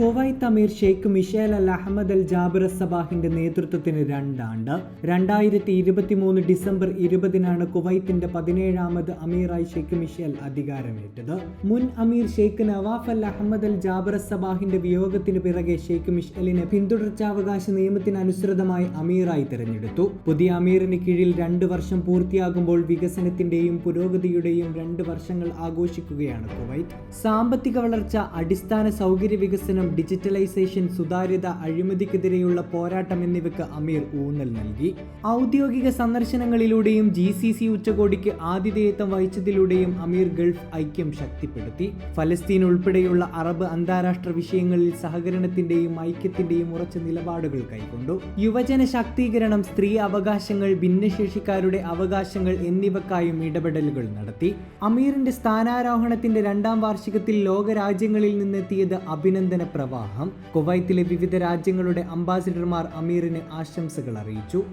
Kuwait Amir Sheikh Mishal Al Ahmad Al Jaber സബാഹിന്റെ നേതൃത്വത്തിന് രണ്ടാണ്ട്. രണ്ടായിരത്തി ഇരുപത്തി മൂന്ന് ഡിസംബർ ഇരുപതിനാണ് കുവൈത്തിന്റെ പതിനേഴാമത് അമീറായി ഷെയ്ഖ് മിഷേൽ അധികാരമേറ്റത്. മുൻ അമീർ Sheikh Nawaf al Ahmad al Jaber സബാഹിന്റെ വിയോഗത്തിന് പിറകെ ഷെയ്ഖ് മിഷേലിനെ പിന്തുടർച്ചാവകാശ നിയമത്തിനനുസൃതമായി അമീറായി തിരഞ്ഞെടുത്തു. പുതിയ അമീറിന് കീഴിൽ രണ്ട് വർഷം പൂർത്തിയാകുമ്പോൾ വികസനത്തിന്റെയും പുരോഗതിയുടെയും രണ്ട് വർഷങ്ങൾ ആഘോഷിക്കുകയാണ് കുവൈറ്റ് സാമ്പത്തിക വളർച്ച അടിസ്ഥാന സൗകര്യ വികസനം ഡിജിറ്റലൈസേഷൻ സുതാര്യത അഴിമതിക്കെതിരെയുള്ള പോരാട്ടം എന്നിവയ്ക്ക് അമീർ ഊന്നൽ നൽകി. ഔദ്യോഗിക സന്ദർശനങ്ങളിലൂടെയും ജി സി സി ഉച്ചകോടിക്ക് ആതിഥേയത്വം വഹിച്ചതിലൂടെയും അമീർ ഗൾഫ് ഐക്യം ശക്തിപ്പെടുത്തി. ഫലസ്തീൻ ഉൾപ്പെടെയുള്ള അറബ് അന്താരാഷ്ട്ര വിഷയങ്ങളിൽ സഹകരണത്തിന്റെയും ഐക്യത്തിന്റെയും ഉറച്ച നിലപാടുകൾ കൈക്കൊണ്ടു. യുവജന ശാക്തീകരണം സ്ത്രീ അവകാശങ്ങൾ ഭിന്നശേഷിക്കാരുടെ അവകാശങ്ങൾ എന്നിവക്കായും ഇടപെടലുകൾ നടത്തി. അമീറിന്റെ സ്ഥാനാരോഹണത്തിന്റെ രണ്ടാം വാർഷികത്തിൽ ലോകരാജ്യങ്ങളിൽ നിന്നെത്തിയത് അഭിനന്ദന പ്രവാഹം. കുവൈത്തിലെ വിവിധ രാജ്യങ്ങളുടെ അംബാസിഡർമാർ അമീറിന് ആശംസകൾ അറിയിച്ചു.